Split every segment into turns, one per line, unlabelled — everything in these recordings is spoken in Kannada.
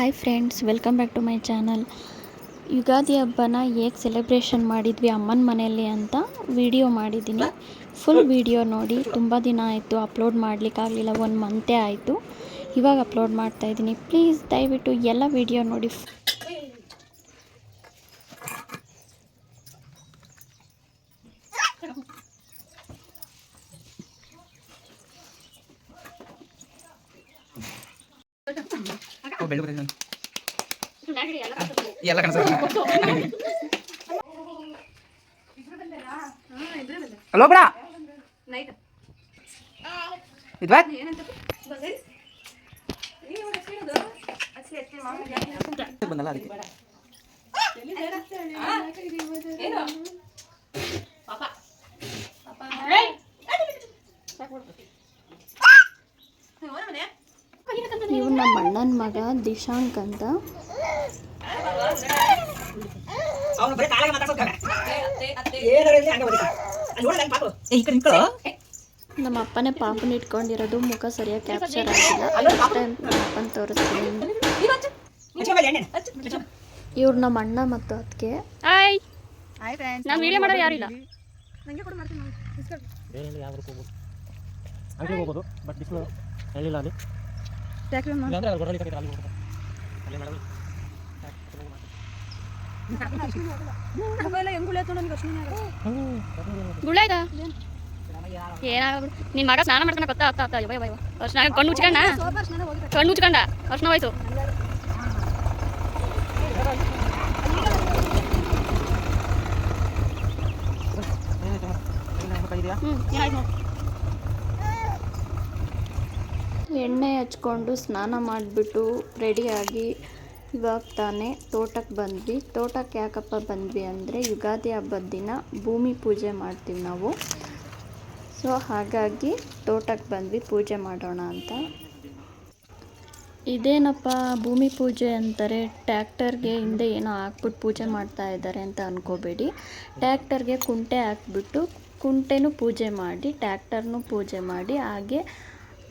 Hi friends welcome back to my channel Ugadi ಹಬ್ಬನ ಹೇಗೆ ಸೆಲೆಬ್ರೇಷನ್ ಮಾಡಿದ್ವಿ ಅಮ್ಮನ ಮನೆಯಲ್ಲಿ ಅಂತ ವಿಡಿಯೋ ಮಾಡಿದ್ದೀನಿ. ಫುಲ್ ವಿಡಿಯೋ ನೋಡಿ, ತುಂಬ ದಿನ ಆಯಿತು ಅಪ್ಲೋಡ್ ಮಾಡಲಿಕ್ಕಾಗಲಿಲ್ಲ ಒಂದು ಮಂತೇ ಆಯಿತು. ಇವಾಗ ಅಪ್ಲೋಡ್ ಮಾಡ್ತಾ ಇದ್ದೀನಿ. ಪ್ಲೀಸ್ ದಯವಿಟ್ಟು ಎಲ್ಲ ವಿಡಿಯೋ ನೋಡಿ.
ಬೆಳ್ಳು. ಎಲ್ಲ ಕಾಣಿಸ್ತದೆ ಹಲೋ ಬೇಡ ಇದ್ವಾ ಬಂದಲ್ಲ ಅದಕ್ಕೆ.
ಇವು ನಮ್ಮ ಅಣ್ಣನ ಮಗ ದಿಶಾಂಕ್ ಅಂತ. ನಮ್ಮ ಅಪ್ಪನೇ ಪಾಪನ ಇಟ್ಕೊಂಡಿರೋದು ಮುಖ ಸರಿಯಾಗಿ ಕ್ಯಾಪ್ಚರ್ ಆಗಿಲ್ಲ ಅಪ್ಪನ ತೋರಿಸ್ತೀನಿ.
ಹಚ್ಕೊ ಮೇಲೆ ಎಣ್ಣೆ.
ಇವ್ರು ನಮ್ಮ ಅಣ್ಣ ಮತ್ತು ಅದಕ್ಕೆ
ಹಾಯ್. ನಾನು ವಿಡಿಯೋ ಮಾಡೋರು ಯಾರು ಇಲ್ಲ?
ಬೇರೆ ಯಾವ ಹೋಗ್ಬೋದು. ಅಂಗಡಿಗೆ ಹೋಗ್ಬೋದು ಬಟ್ ಬಿಸಿಲು ಹೇಳಿಲ್ಲ ಅಲ್ಲಿ? ಮಾಡಲ್ಲ
ಗುಳ್ಳಾಯ್ತಾ ಏನಾಗ್ಬಿಡು ನಿನ್ ಮಗ ಸ್ನಾನ ಮಾಡ್ತಾನೆ ಗೊತ್ತಾ? ಆಗ್ತಾ ಆಗ್ತಾ ಯವ ಅರ್ಶನ ಕಣ್ಣು ಉಚ್ಕೊಂಡ ಕಣ್ಣು ಉಚ್ಕೊಂಡ ಅರ್ಶನ ಹೋಯ್ತು. ಹ್ಮ್ ಏನಾಯ್ತು ನೋಡು
ಎಣ್ಣೆ ಹಚ್ಕೊಂಡು ಸ್ನಾನ ಮಾಡಿಬಿಟ್ಟು ರೆಡಿಯಾಗಿ ಇವಾಗ ತಾನೇ ತೋಟಕ್ಕೆ ಬಂದ್ವಿ. ತೋಟಕ್ಕೆ ಯಾಕಪ್ಪ ಬಂದ್ವಿ ಅಂದರೆ ಯುಗಾದಿ ಹಬ್ಬದ ದಿನ ಭೂಮಿ ಪೂಜೆ ಮಾಡ್ತೀವಿ ನಾವು. ಸೊ ಹಾಗಾಗಿ ತೋಟಕ್ಕೆ ಬಂದ್ವಿ, ಪೂಜೆ ಮಾಡೋಣ ಅಂತ. ಇದೇನಪ್ಪ ಭೂಮಿ ಪೂಜೆ ಅಂತಾರೆ? ಟ್ಯಾಕ್ಟರ್ಗೆ ಹಿಂದೆ ಏನೋ ಹಾಕ್ಬಿಟ್ಟು ಪೂಜೆ ಮಾಡ್ತಾ ಇದ್ದಾರೆ ಅಂತ ಅನ್ಕೋಬೇಡಿ. ಟ್ಯಾಕ್ಟರ್ಗೆ ಕುಂಟೆ ಹಾಕ್ಬಿಟ್ಟು ಕುಂಟೆನೂ ಪೂಜೆ ಮಾಡಿ ಟ್ಯಾಕ್ಟರ್ನೂ ಪೂಜೆ ಮಾಡಿ, ಹಾಗೆ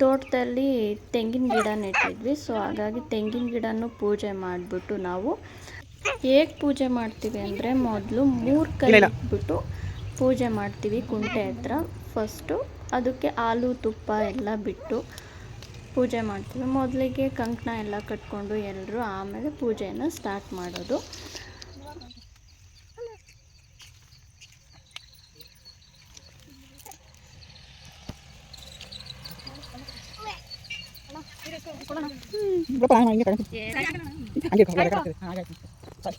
ತೋಟದಲ್ಲಿ ತೆಂಗಿನ ಗಿಡ ನೆಟ್ಟಿದ್ವಿ ಸೊ ಹಾಗಾಗಿ ತೆಂಗಿನ ಗಿಡನೂ ಪೂಜೆ ಮಾಡಿಬಿಟ್ಟು ನಾವು ಹೇಗೆ ಪೂಜೆ ಮಾಡ್ತೀವಿ ಅಂದರೆ ಮೊದಲು ಮೂರು ಕೈ ಇಟ್ಬಿಟ್ಟು ಪೂಜೆ ಮಾಡ್ತೀವಿ ಕುಂಟೆ ಹತ್ರ. ಫಸ್ಟು ಅದಕ್ಕೆ ಹಾಲು ತುಪ್ಪ ಎಲ್ಲ ಬಿಟ್ಟು ಪೂಜೆ ಮಾಡ್ತೀವಿ. ಮೊದಲಿಗೆ ಕಂಕಣ ಎಲ್ಲ ಕಟ್ಕೊಂಡು ಎಲ್ಲರೂ ಆಮೇಲೆ ಪೂಜೆಯನ್ನು ಸ್ಟಾರ್ಟ್ ಮಾಡೋದು.
ಬಿಡಪ್ಪ, ಹಂಗೆ ಕಣೆ. ಹಂಗೆ ಕಣೆ, ಕಣೆ, ಕಣೆ. ಹಾಗೆ ಆಯ್ತು. ಸರಿ.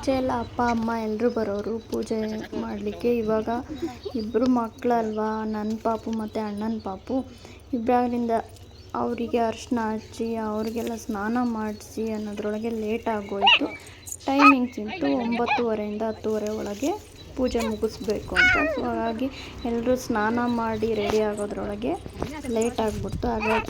ಮುಂಚೆ ಎಲ್ಲ ಅಪ್ಪ, ಅಮ್ಮ ಎಲ್ಲರೂ ಬರೋರು ಪೂಜೆ ಮಾಡಲಿಕ್ಕೆ. ಇವಾಗ ಇಬ್ಬರು ಮಕ್ಕಳಲ್ವಾ ನನ್ನ ಪಾಪು ಮತ್ತು ಅಣ್ಣನ ಪಾಪು. ಇಬ್ಬರಿಂದ ಅವರಿಗೆ ಅರ್ಶಿನ ಹಚ್ಚಿ, ಅವ್ರಿಗೆಲ್ಲ ಸ್ನಾನ ಮಾಡಿಸಿ ಅನ್ನೋದ್ರೊಳಗೆ ಲೇಟ್ ಆಗೋಯಿತು. ಟೈಮಿಂಗ್ಸ್ ಇತ್ತು ಒಂಬತ್ತುವರೆಯಿಂದ ಹತ್ತುವರೆ ಒಳಗೆ. ಪೂಜೆ ಮುಗಿಸ್ಬೇಕು ಅಂತ. ಸೊ ಹಾಗಾಗಿ ಎಲ್ಲರೂ ಸ್ನಾನ ಮಾಡಿ ರೆಡಿ ಆಗೋದ್ರೊಳಗೆ ಲೇಟ್ ಆಗಿಬಿಡ್ತು. ಹಾಗಾಗಿ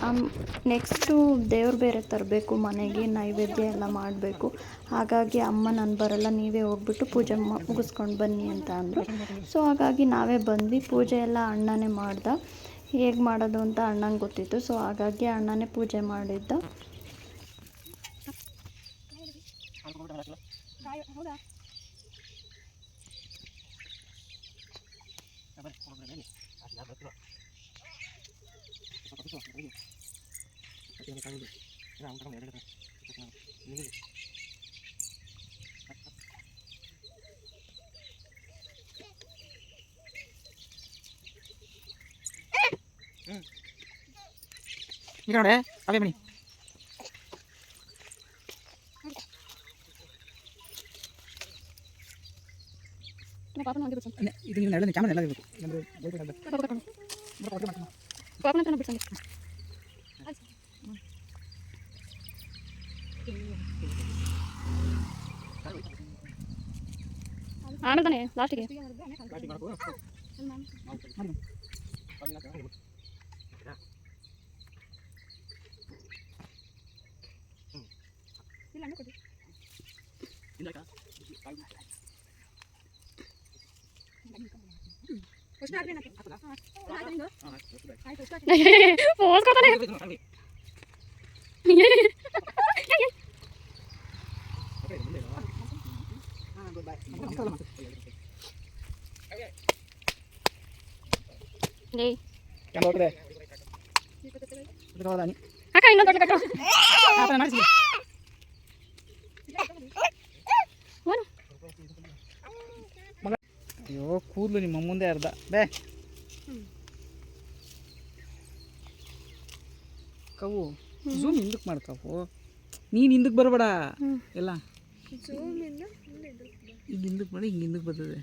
ನೆಕ್ಸ್ಟು ದೇವ್ರು ಬೇರೆ ತರಬೇಕು, ಮನೆಗೆ ನೈವೇದ್ಯ ಎಲ್ಲ ಮಾಡಬೇಕು. ಹಾಗಾಗಿ ಅಮ್ಮ ನಾನು ಬರಲ್ಲ, ನೀವೇ ಹೋಗ್ಬಿಟ್ಟು ಪೂಜೆ ಮುಗಿಸ್ಕೊಂಡು ಬನ್ನಿ ಅಂತ ಅಂದರು. ಸೊ ಹಾಗಾಗಿ ನಾವೇ ಬಂದ್ವಿ. ಪೂಜೆ ಎಲ್ಲ ಅಣ್ಣನೇ ಮಾಡ್ದ. ಹೇಗೆ ಮಾಡೋದು ಅಂತ ಅಣ್ಣಂಗೆ ಗೊತ್ತಿತ್ತು. ಸೊ ಹಾಗಾಗಿ ಅಣ್ಣನೇ ಪೂಜೆ ಮಾಡಿದ್ದ.
ಈಗ ನೋಡೆ ಅವೇ ಬನ್ನಿ
ಪಾಪನ ಹಂಗೆ ಬಿಡ್ಸಂತೆ
ಅದೇ, ಇದು ನೀವು ನೆರಳು ಕ್ಯಾಮರಾ
ತಾನೆ ಲಾಸ್ಟಿಗೆ ಪೋಸ್ ಕೊಡ್ತಾನೆ
ಅಯ್ಯೋ ಕೂದಲು ನಿಮ್ಮ ಮುಂದೆ ಅರ್ಧ. ಬೇ. ಕವು ಝೂಮ್ ಹಿಂದಕ್ಕೆ ಮಾಡ್ಕವು ನೀನು ಹಿಂದಕ್ಕೆ ಬರಬೇಡ. ಎಲ್ಲ. ಇಲ್ಲಿ ಹಿಂದಕ್ಕೆ ಮಾಡಿ ಹಿಂಗೆ ಹಿಂದಕ್ಕೆ ಬರ್ತದೆ.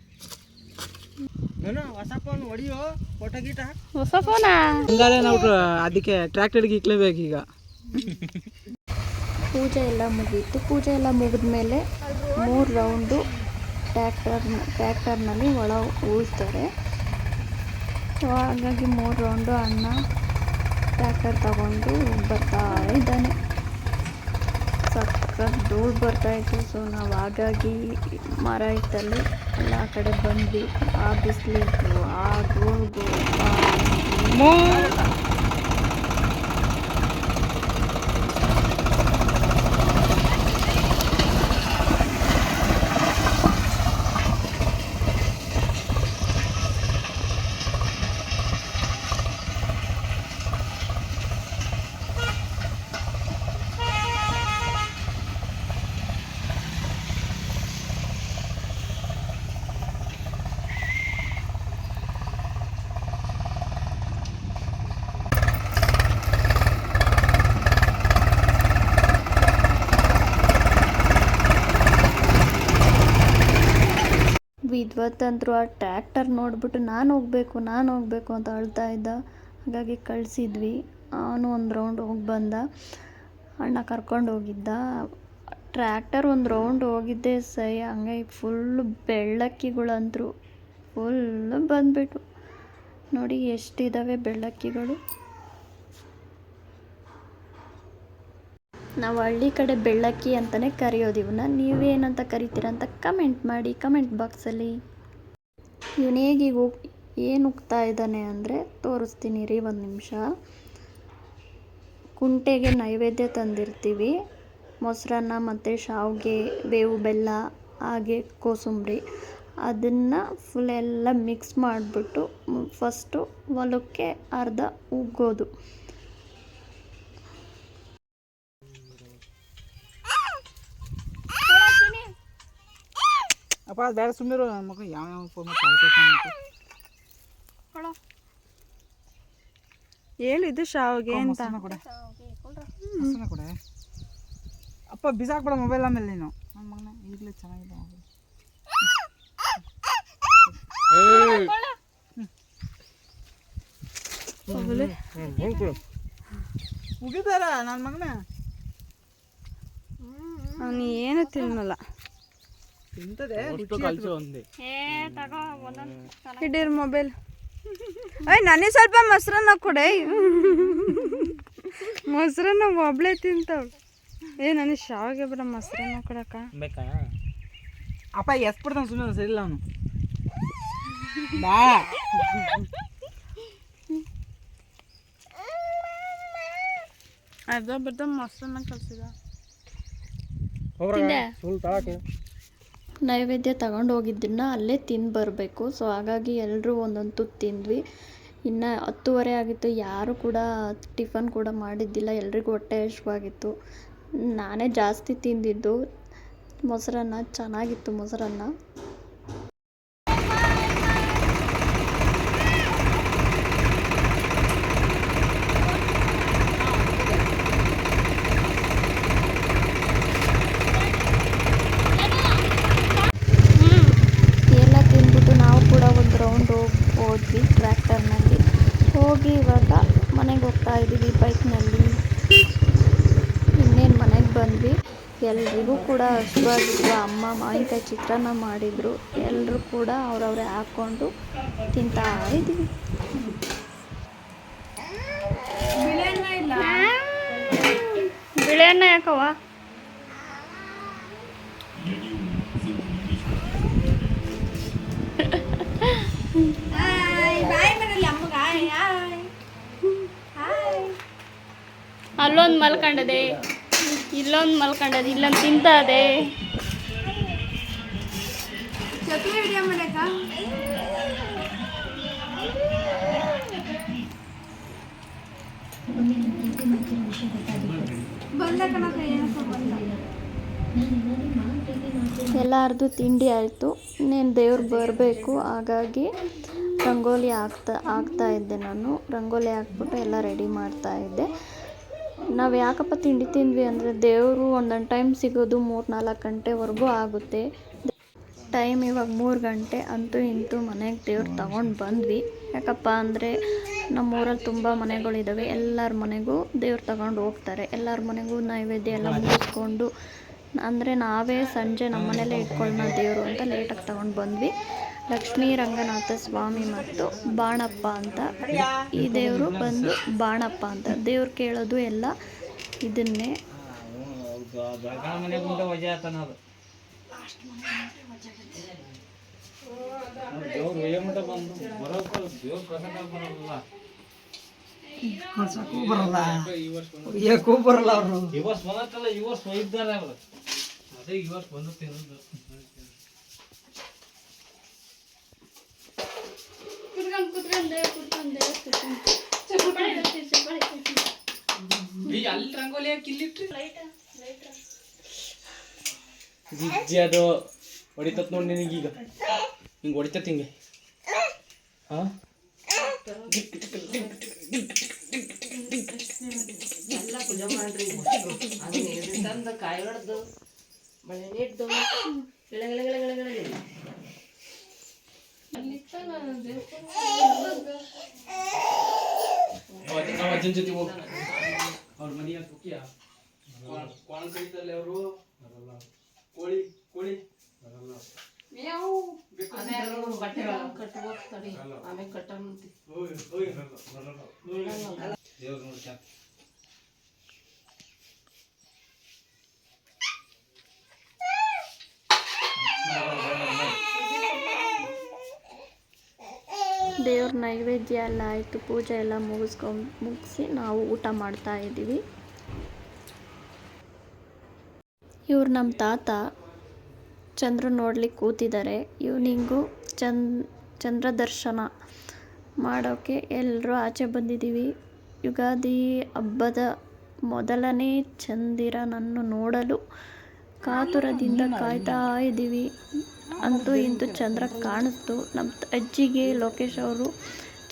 ಹೊಸ ಫೋನ್ ಹೊಡಿಯೋ ಫೋಟೋ ಗೀಟ
ಹೊಸ ಫೋನಾ
ಹಂಗಾದ್ರೆ ನಾವು ಅದಕ್ಕೆ ಟ್ರ್ಯಾಕ್ಟರ್ಗೆ ಇಕ್ಲೇಬೇಕು ಈಗ.
ಪೂಜೆ ಎಲ್ಲ ಮುಗೀತು. ಪೂಜೆ ಎಲ್ಲ ಮುಗಿದ್ಮೇಲೆ ಮೂರು ರೌಂಡು ಟ್ಯಾಕ್ಟರ್ ಟ್ಯಾಕ್ಟರ್ನಲ್ಲಿ ಒಳ ಉಳ್ತಾರೆ. ಸೊ ಹಾಗಾಗಿ ಮೂರು ರೌಂಡು ಅಣ್ಣ ಟ್ಯಾಕ್ಟರ್ ತಗೊಂಡು ಬರ್ತಾ ಇದ್ದಾನೆ. ಸಖತ್ ಧೂಳು ಬರ್ತಾಯಿತ್ತು ಸೊ ನಾವು ಹಾಗಾಗಿ ಮರ ಇತ್ತಲ್ಲಿ ಎಲ್ಲ ಕಡೆ ಬಂದ್ವಿ. ಆ ಬಿಸಿಲಿತ್ತು ಆ ಧೂಳಿಗೂ ವಿದ್ವತ್ತಂತರೂ ಆ ಟ್ರ್ಯಾಕ್ಟರ್ ನೋಡಿಬಿಟ್ಟು ನಾನು ಹೋಗಬೇಕು ನಾನು ಹೋಗಬೇಕು ಅಂತ ಅಳ್ತಾ ಇದ್ದ. ಹಾಗಾಗಿ ಕಳಿಸಿದ್ವಿ. ಅವನು ಒಂದು ರೌಂಡ್ ಹೋಗಿ ಬಂದ. ಅಣ್ಣ ಕರ್ಕೊಂಡು ಹೋಗಿದ್ದ. ಟ್ರ್ಯಾಕ್ಟರ್ ಒಂದು ರೌಂಡ್ ಹೋಗಿದ್ದೆ ಸೈ. ಹಂಗೆ ಫುಲ್ಲು ಬೆಳ್ಳಕ್ಕಿಗಳಂತರೂ ಫುಲ್ಲು ಬಂದ್ಬಿಟ್ಟು ನೋಡಿ ಎಷ್ಟಿದ್ದಾವೆ ಬೆಳ್ಳಕ್ಕಿಗಳು. ನಾವು ಹಳ್ಳಿ ಕಡೆ ಬೆಳ್ಳಕ್ಕಿ ಅಂತಲೇ ಕರೆಯೋದು ಇವನ್ನ ನೀವೇನಂತ ಕರಿತೀರ ಅಂತ ಕಮೆಂಟ್ ಮಾಡಿ ಕಮೆಂಟ್ ಬಾಕ್ಸಲ್ಲಿ ಇವನು ಹೇಗೆ ಹೋಗ್ ಏನು ಉಗ್ತಾ ಇದ್ದಾನೆ ಅಂದರೆ ತೋರಿಸ್ತೀನಿ ರೀ ಒಂದು ನಿಮಿಷ. ಕುಂಟೆಗೆ ನೈವೇದ್ಯ ತಂದಿರ್ತೀವಿ. ಮೊಸರನ್ನ ಮತ್ತು ಶಾವಿಗೆ, ಬೇವು, ಬೆಲ್ಲ, ಹಾಗೆ ಕೋಸಂಬರಿ. ಅದನ್ನು ಫುಲ್ ಎಲ್ಲ ಮಿಕ್ಸ್ ಮಾಡಿಬಿಟ್ಟು ಫಸ್ಟು ಹೊಲಕ್ಕೆ ಅರ್ಧ ಉಗ್ಗೋದು.
ಅಪ್ಪ ಅದು ಬೇಡ ಸುಮ್ಮನೆ ನನ್ನ ಮಗ ಯಾವ ಯಾವ ಫೋನ್
ಹೇಳು ಇದು ಶಾವಿಗೆ ಅಂತ?
ಕೊಡೆ. ಕೊಡೆ. ಅಪ್ಪ ಬಿಸಾಕ್ಬೇಡ ಮೊಬೈಲ್ ಆಮೇಲೆ ನೀನು. ನನ್ನ ಮಗನ ಈಗಲೇ ಚೆನ್ನಾಗಿದೆ. ಮುಗಿದಾರ ನನ್ನ ಮಗನ?
ಅವನು ಏನು ತಿನ್ನಲ್ಲ. ಹಿಡೀರ್ ಮೊಬೈಲ್. ಅಯ್ಯ ನನಗೆ ಸ್ವಲ್ಪ ಮೊಸರನ್ನ ಕೊಡೆ. ಮೊಸರನ್ನ ಒಬ್ಳೆ ತಿಂತಾವಳು ಏ ನನಗೆ ಶಾವಿಗೆ ಬರ ಮೊಸರನ್ನ ಕೊಡಕ್ಕ.
ಬೇಕಾ?
ಅಪ್ಪ ಎಷ್ಟು ಬಿಡ್ತಾನೆ ಸುಮ್ಮನೆ ಸರಿ ಇಲ್ಲ ಅವನು. ಬಾ.
ಅರ್ಧ ಬರ್ಧ ಮೊಸರನ್ನ ಕಲ್ಸಿದ.
ಫುಲ್ ತಾಕೆ
ನೈವೇದ್ಯ ತಗೊಂಡು ಹೋಗಿದ್ದನ್ನ ಅಲ್ಲೇ ತಿಂದು ಬರಬೇಕು. ಸೊ ಹಾಗಾಗಿ ಎಲ್ಲರೂ ಒಂದೊಂದು ತುತ್ತು ತಿಂದ್ವಿ. ಇನ್ನು ಹತ್ತುವರೆ ಆಗಿತ್ತು. ಯಾರು ಕೂಡ ಟಿಫನ್ ಕೂಡ ಮಾಡಿದ್ದಿಲ್ಲ. ಎಲ್ರಿಗೂ ಹೊಟ್ಟೆ ಹಶ್ವಾಗಿತ್ತು ನಾನೇ ಜಾಸ್ತಿ ತಿಂದಿದ್ದು ಮೊಸರನ್ನ. ಚೆನ್ನಾಗಿತ್ತು ಮೊಸರನ್ನ ಎಲ್ಲ ತಿಂದ್ಬಿಟ್ಟು ನಾವು ಕೂಡ ಒಂದು ರೌಂಡ್ ಹೋಗಿ ಹೋದ್ವಿ ಟ್ರ್ಯಾಕ್ಟರ್ನಲ್ಲಿ. ಹೋಗಿ ಇವಾಗ ಮನೆಗೆ ಹೋಗ್ತಾ ಇದ್ದೀವಿ ಬೈಕ್ನಲ್ಲಿ. ಇನ್ನೇನು ಮನೆಗೆ ಬಂದ್ವಿ. ಎಲ್ರಿಗೂ ಕೂಡ ಹಸಿವಾಗಿತ್ತು ಅಮ್ಮ, ಮಾವಿನಕಾಯಿ ಚಿತ್ರಾನ್ನ ಮಾಡಿದರು. ಎಲ್ಲರೂ ಕೂಡ ಅವರವರೇ ಹಾಕ್ಕೊಂಡು ತಿಂತಾ ಇದ್ದೀವಿ. ಬಿಳೆಯನ್ನ ಯಾಕವ್ವ? ಅಲ್ಲೊಂದು ಮಲ್ಕೊಂಡದೆ ಇಲ್ಲೊಂದು ಮಲ್ಕೊಂಡದೆ ಇಲ್ಲೊಂದು ತಿಂತದೆ. ಎಲ್ಲಾರ್ದು ತಿಂಡಿ ಆಯಿತು. ಇನ್ನೇನು ದೇವ್ರು ಬರಬೇಕು ಹಾಗಾಗಿ ರಂಗೋಲಿ ಹಾಕ್ತಾ ಹಾಕ್ತಾ ಇದ್ದೆ ನಾನು. ರಂಗೋಲಿ ಹಾಕ್ಬಿಟ್ಟು ಎಲ್ಲ ರೆಡಿ ಮಾಡ್ತಾ ಇದ್ದೆ. ನಾವು ಯಾಕಪ್ಪ ತಿಂಡಿ ತಿಂದ್ವಿ ಅಂದರೆ ದೇವರು ಒಂದೊಂದು ಟೈಮ್ ಸಿಗೋದು ಮೂರು ನಾಲ್ಕು ಗಂಟೆವರೆಗೂ ಆಗುತ್ತೆ. ಟೈಮ್ ಇವಾಗ ಮೂರು ಗಂಟೆ ಅಂತೂ ಇಂತೂ ಮನೆಗೆ ದೇವ್ರು ತಗೊಂಡು ಬಂದ್ವಿ. ಯಾಕಪ್ಪ ಅಂದರೆ ನಮ್ಮೂರಲ್ಲಿ ತುಂಬ ಮನೆಗಳಿದ್ದಾವೆ ಎಲ್ಲರ ಮನೆಗೂ ದೇವ್ರು ತಗೊಂಡು ಹೋಗ್ತಾರೆ. ಎಲ್ಲರ ಮನೆಗೂ ನೈವೇದ್ಯ ಎಲ್ಲ ಮುಗಿಸ್ಕೊಂಡು, ಅಂದರೆ ನಾವೇ ಸಂಜೆ ನಮ್ಮ ಮನೇಲೇ ಇಟ್ಕೊಳ್ಳೋಣ ದೇವರು ಅಂತ ಲೇಟಾಗಿ ತಗೊಂಡು ಬಂದ್ವಿ. ಲಕ್ಷ್ಮೀ ರಂಗನಾಥ ಸ್ವಾಮಿ ಮತ್ತು ಬಾಣಪ್ಪ ಅಂತ ಈ ದೇವರು ಬಂದು ಬಾಣಪ್ಪ ಅಂತ. ದೇವ್ರು ಕೇಳೋದು ಎಲ್ಲ ಇದನ್ನೇ.
ಬರಲ್ಲ
ಅವರು
ಈ ವರ್ಷ ಬಂದತ್ತಲ್ಲ ಈ ಅವರು ಅದೇ ಈ ಬಂದು
ಬಂದು
ಗಿಜ್ಜಿ ಅದು ಹೊಡಿತತ್ ನೋಡಿ ನಿನಗೀಗ ಹಿಂಗೆ ಹೊಡಿತತ್ ಹಿಂಗೆ. ಹಾಂ?
ತಂದು ಕಾಯಿ ಹೊಡೆದು ಮಳೆ ನೀಡ್ದು
ಅವ್ರ ಮನೆ ಅಂತ ಹೋಗಿ ಕೋಣ ಕಡಿತಲ್ಲ ಅವರು ಕೋಳಿ ಕೋಳಿ
ಅದ್ಯಾರು ಬಟ್ಟೆ ಕಟ್ಬೇಕು ತಡಿ ಆಮೇಲೆ ಕಟ್ಟಂತಿ
ದೇವ್ರು ನೋಡ್ತಾರೆ
ದೇವ್ರ ನೈವೇದ್ಯ ಎಲ್ಲ ಆಯಿತು, ಪೂಜೆ ಎಲ್ಲ ಮುಗಿಸ್ಕೊ, ಮುಗಿಸಿ ನಾವು ಊಟ ಮಾಡ್ತಾ ಇದ್ದೀವಿ. ಇವ್ರು ನಮ್ಮ ತಾತ ಚಂದ್ರ ನೋಡ್ಲಿಕ್ಕೆ ಕೂತಿದ್ದಾರೆ. ಈವ್ನಿಂಗು ಚಂದ್ ಚಂದ್ರ ದರ್ಶನ ಮಾಡೋಕ್ಕೆ ಎಲ್ಲರೂ ಆಚೆ ಬಂದಿದ್ದೀವಿ. ಯುಗಾದಿ ಹಬ್ಬದ ಮೊದಲನೇ ಚಂದಿರನನ್ನು ನೋಡಲು ಕಾತುರದಿಂದ ಕಾಯ್ತಾ ಇದ್ದೀವಿ. ಅಂತೂ ಇಂತೂ ಚಂದ್ರ ಕಾಣಿಸ್ತು. ನಮ್ಮ ಅಜ್ಜಿಗೆ ಲೋಕೇಶ್ ಅವರು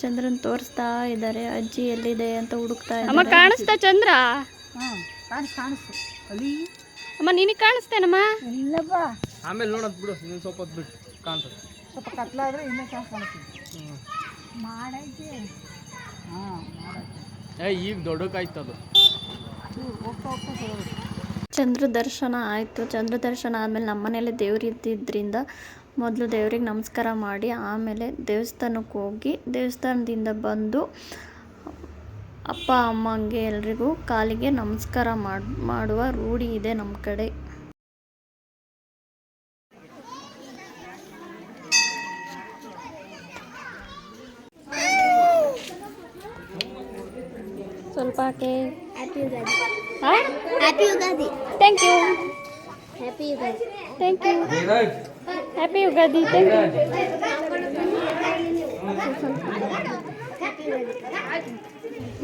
ಚಂದ್ರನ್ ತೋರಿಸ್ತಾ ಇದ್ದಾರೆ. ಅಜ್ಜಿ ಎಲ್ಲಿದೆ ಅಂತ ಹುಡುಕ್ತಾ
ಅಮ್ಮ ಕಾಣಿಸ್ತಾ ಚಂದ್ರ?
ಕಾಣಿಸ್. ಕಾಣಿಸ್ತು ಅಲ್ಲಿ
ಅಮ್ಮ ನಿನಗೆ ಕಾಣಿಸ್ತೇನಮ್ಮ?
ಇಲ್ಲಪ್ಪ.
ಆಮೇಲೆ ನೋಡೋದು ಬಿಡು ನೀನು ಸ್ವಲ್ಪ ಹೊತ್ತು ಬಿಟ್ಟು ಕಾಣಿಸ್ತು
ಸ್ವಲ್ಪ ಕತ್ಲಾದ್ರೆ ಇನ್ನೂ ಚೆನ್ನಾಗಿ ಕಾಣಿಸ್ತೀವಿ ಮಾಡೈತೆ. ಹಾಂ ಮಾಡೈತೆ.
ಏ ಈಗ ದೊಡ್ಡಕ್ಕಾಯ್ತು ಅದು
ಹೋಗ್ತಾ ಹೋಗ್ತಾ
ಚಂದ್ರ ದರ್ಶನ ಆಯಿತು. ಚಂದ್ರ ದರ್ಶನ ಆದಮೇಲೆ ನಮ್ಮ ಮನೇಲಿ ದೇವ್ರು ಇದ್ದಿದ್ದರಿಂದ ಮೊದಲು ದೇವ್ರಿಗೆ ನಮಸ್ಕಾರ ಮಾಡಿ ಆಮೇಲೆ ದೇವಸ್ಥಾನಕ್ಕೆ ಹೋಗಿ ದೇವಸ್ಥಾನದಿಂದ ಬಂದು ಅಪ್ಪ ಅಮ್ಮಂಗೆ ಎಲ್ರಿಗೂ ಕಾಲಿಗೆ ನಮಸ್ಕಾರ ಮಾಡಿ ಮಾಡುವ ರೂಢಿ ಇದೆ ನಮ್ಮ ಕಡೆ. ಸ್ವಲ್ಪ
happy Ugadi thank you happy Ugadi thank you happy Ugadi thank you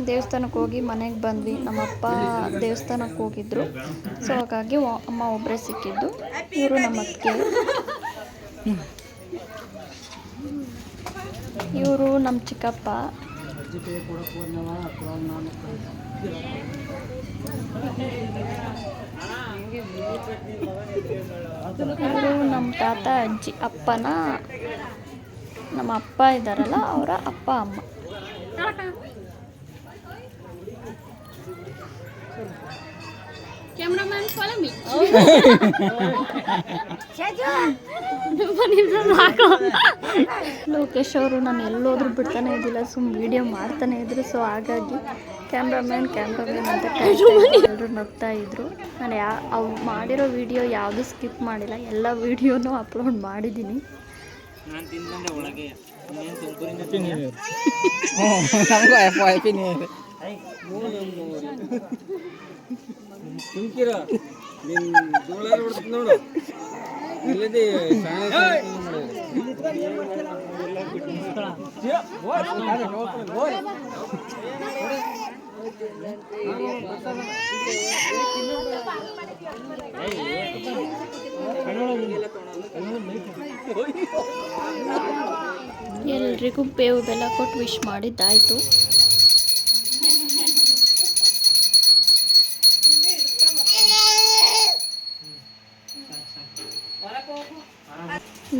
ದೇವಸ್ಥಾನಕ್ಕೆ ಹೋಗಿ ಮನೆಗೆ ಬಂದ್ವಿ. ನಮ್ಮಪ್ಪ ದೇವಸ್ಥಾನಕ್ಕೆ ಹೋಗಿದ್ರು. ಸೊ ಹಾಗಾಗಿ ಅಮ್ಮ ಒಬ್ಬರೇ ಸಿಕ್ಕಿದ್ದು. ಇವರು ನಮ್ಮ ಅತ್ತಿಗೆ. ಇವರು ನಮ್ಮ ಚಿಕ್ಕಪ್ಪ. ಇವರು ನಮ್ಮ ತಾತ ಅಜ್ಜಿ ಅಪ್ಪನ ನಮ್ಮ ಅಪ್ಪ ಇದ್ದಾರಲ್ಲ ಅವರ ಅಪ್ಪ ಅಮ್ಮ.
ಕ್ಯಾಮ್ರಾಮನ್ ಫಾಲೋ ಮೀ ಸಾಕು
ಲೋಕೇಶ್ ಅವರು ನಾನು ಎಲ್ಲೋದ್ರೂ ಬಿಡ್ತಾನೆ ಇದ್ದಿಲ್ಲ ಸುಮ್ಮ ವಿಡಿಯೋ ಮಾಡ್ತಾನೆ ಇದ್ರು ಸೊ ಹಾಗಾಗಿ ಕ್ಯಾಮ್ರಾಮ್ಯಾನ್ ಕ್ಯಾಮ್ರಾಮ್ಯಾನ್ ಅಂತ ಎಲ್ಲರೂ ನಗ್ತಾ ಇದ್ರು ನಾನು ಯಾ ಅವ್ರು ಮಾಡಿರೋ ವಿಡಿಯೋ ಯಾವುದೂ ಸ್ಕಿಪ್ ಮಾಡಿಲ್ಲ ಎಲ್ಲ ವಿಡಿಯೋನೂ ಅಪ್ಲೋಡ್ ಮಾಡಿದ್ದೀನಿ
ನಮಗೂ
ಎಲ್ರಿಗೂ ಬೇವು ಬೆಲ್ಲ ಕೊಟ್ಟು ವಿಶ್ ಮಾಡಿದ್ದಾಯಿತು.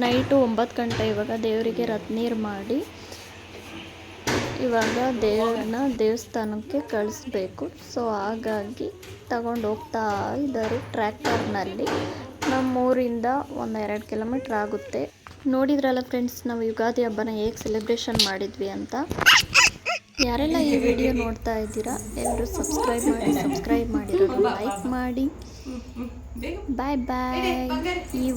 ನೈಟು ಒಂಬತ್ತು ಗಂಟೆ ಇವಾಗ ದೇವರಿಗೆ ರತ್ನೀರು ಮಾಡಿ. ಇವಾಗ ದೇವ್ರನ್ನ ದೇವಸ್ಥಾನಕ್ಕೆ ಕಳಿಸ್ಬೇಕು. ಸೊ ಹಾಗಾಗಿ ತಗೊಂಡು ಹೋಗ್ತಾ ಇದ್ದಾರೆ ಟ್ರ್ಯಾಕ್ಟರ್ನಲ್ಲಿ. ನಮ್ಮೂರಿಂದ ಒಂದು ಎರಡು ಕಿಲೋಮೀಟ್ರ್ ಆಗುತ್ತೆ. ನೋಡಿದ್ರಲ್ಲ ಫ್ರೆಂಡ್ಸ್ ನಾವು ಯುಗಾದಿ ಹಬ್ಬನ ಹೇಗೆ ಸೆಲೆಬ್ರೇಷನ್ ಮಾಡಿದ್ವಿ ಅಂತ. ಯಾರೆಲ್ಲ ಈ ವಿಡಿಯೋ ನೋಡ್ತಾ ಇದ್ದೀರಾ ಎಲ್ಲರೂ ಸಬ್ಸ್ಕ್ರೈಬ್ ಮಾಡಿ ಸಬ್ಸ್ಕ್ರೈಬ್ ಮಾಡಿರೋದು ಲೈಕ್ ಮಾಡಿ. ಬಾಯ್ ಬಾಯ್ ಈ